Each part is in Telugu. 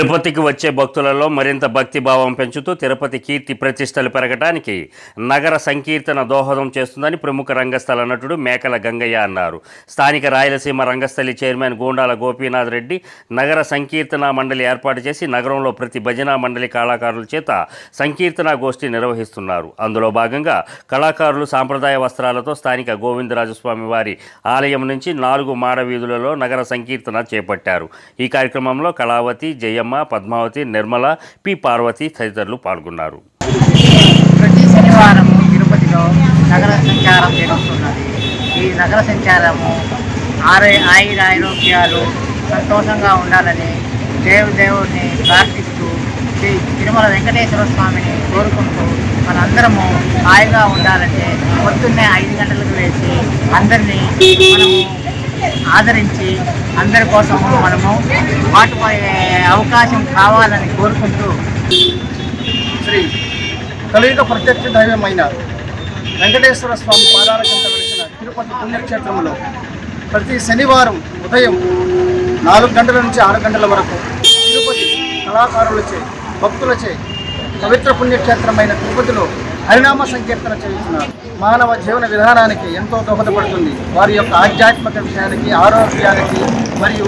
తిరుపతికి వచ్చే భక్తులలో మరింత భక్తి భావం పెంచుతూ తిరుపతి కీర్తి ప్రతిష్టలు పెరగడానికి నగర సంకీర్తన దోహదం చేస్తుందని ప్రముఖ రంగస్థల నటుడు మేకల గంగయ్య అన్నారు. స్థానిక రాయలసీమ రంగస్థలి చైర్మన్ గూండాల గోపీనాథ్ రెడ్డి నగర సంకీర్తన మండలి ఏర్పాటు చేసి నగరంలో ప్రతి భజనా మండలి కళాకారుల చేత సంకీర్తన గోష్ఠి నిర్వహిస్తున్నారు. అందులో భాగంగా కళాకారులు సాంప్రదాయ వస్త్రాలతో స్థానిక గోవిందరాజస్వామి వారి ఆలయం నుంచి నాలుగు మాడవీధులలో నగర సంకీర్తన చేపట్టారు. ఈ కార్యక్రమంలో కళావతి జయమ్మ పద్మావతి నిర్మల పి. పార్వతి తదితరులు పాల్గొన్నారు. ప్రతి శనివారం తిరుపతిలో నగర సంచారం జరుగుతున్నది ఈ నగర సంచారము ఆరోగ్య ఆయుర ఆరోగ్యాలు సంతోషంగా ఉండాలని దేవదేవుడిని ప్రార్థిస్తూ శ్రీ తిరుమల వెంకటేశ్వర స్వామిని కోరుకుంటూ మనందరము హాయిగా ఉండాలంటే పొద్దున్నే ఐదు గంటలకు వేసి అందరినీ మనము ఆదరించి అందరి కోసము మనము మాటుపోయే అవకాశం కావాలని కోరుకుంటూ శ్రీ కలియుగ ప్రత్యక్ష దైవమైన వెంకటేశ్వర స్వామి పాదాల కింద వెలిసిన తిరుపతి పుణ్యక్షేత్రంలో ప్రతి శనివారం ఉదయం నాలుగు గంటల నుంచి ఆరు గంటల వరకు తిరుపతి కళాకారులచే భక్తులచే పవిత్ర పుణ్యక్షేత్రమైన తిరుపతిలో హరినామ సంకీర్తన చేస్తున్నారు మానవ జీవన విధానానికి ఎంతో దోహదపడుతుంది. వారి యొక్క ఆధ్యాత్మిక విషయానికి ఆరోగ్యానికి మరియు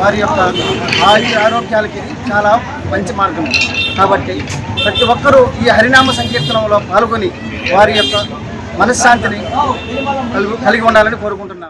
వారి యొక్క ఆయుర ఆరోగ్యాలకి చాలా మంచి మార్గం. కాబట్టి ప్రతి ఒక్కరూ ఈ హరినామ సంకీర్తనంలో పాల్గొని వారి యొక్క మనశ్శాంతిని కలిగి కలిగి ఉండాలని కోరుకుంటున్నాను.